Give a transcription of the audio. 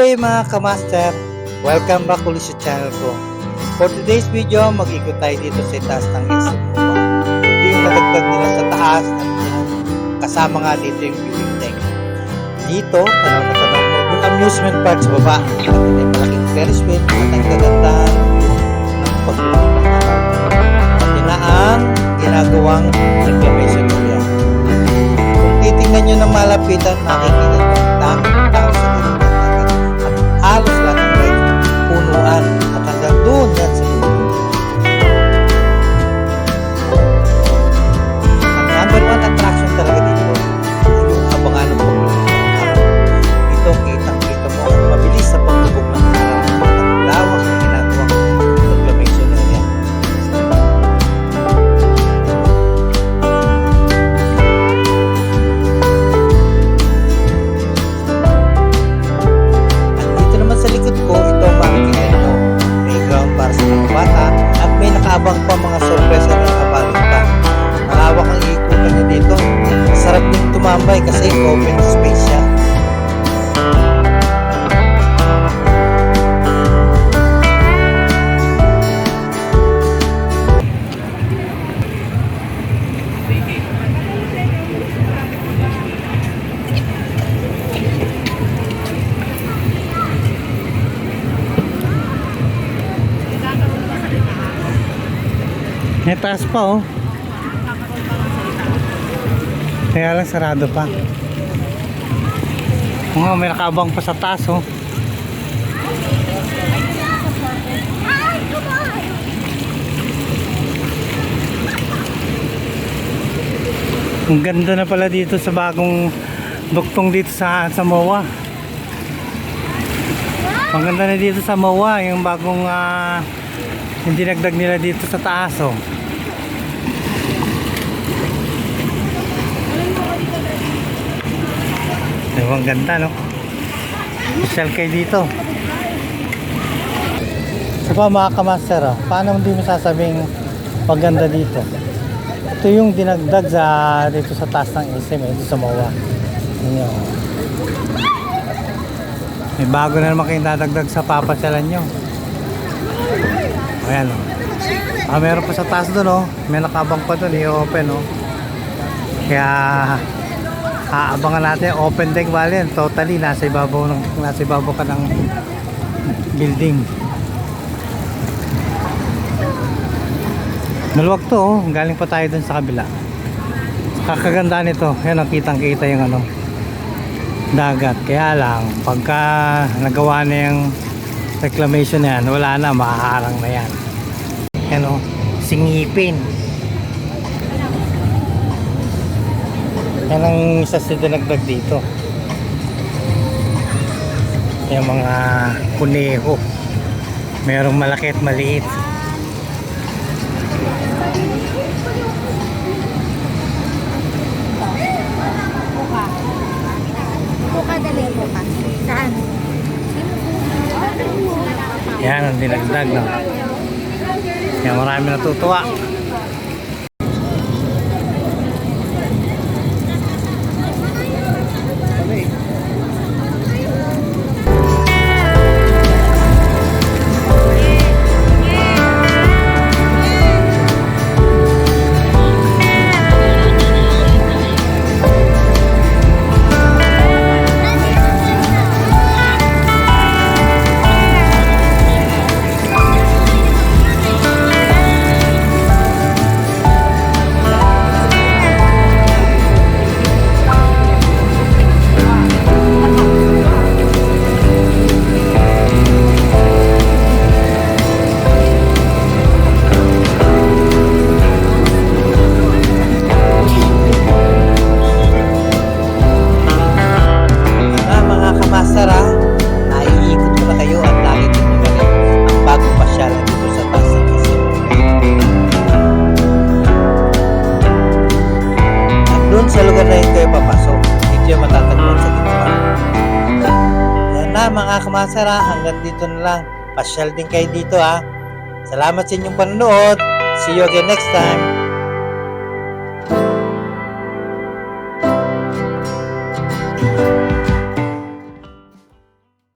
Hey mga kamaster, welcome back ulit sa channel ko. For today's video, mag-ikot tayo dito sa taas ng Mova. Ito yung nadagdag nila sa taas at kasama nga dito yung viewing deck. Dito, tanaw na tanaw mo yung amusement park sa baba. At ito yung malaking Ferris wheel at ang kagandahan pa mga sorpresa May taas pa oh. Kaya lang sarado pa. Oo nga, may nakabang pa sa taas oh. Ang ganda na pala dito sa bagong duktong dito sa Samoa. Ang ganda na dito sa Moa, yung bagong ah, yung dinagdag nila dito sa taas oh. Diba, ang ganda no? Social kayo dito. Ito pa mga kamaster oh. Paano hindi mo sasabing paganda dito? Ito yung dinagdag sa dito sa taas ng SM eh, dito sa. Yan yun. May bago na naman kayong dadagdag sa papasyalan nyo. Ayan o. Ah, meron pa sa taas doon oh. May nakabang pa doon, i-open oh. Kaya aabangan natin open deck bali. Totally nasa ibabaw ng nasa ibabaw ka ng building. Maluwag to oh. Galing pa tayo doon sa kabila. Kakaganda nito. Yan oh, kitang kita yung ano dagat. Kaya lang, pagka nagawa na yung reclamation yan, wala na, makaharang na yan. Yan o, singipin. Yan ang isa sa dinagdag dito. Yung mga kuneho. Merong malaki at maliit. Yan ang dinagdag. No? Yan marami natutuwa. Ah, hanggang dito na lang. Pasyal din kayo dito ah. Salamat sa inyong panonood. See you again next time.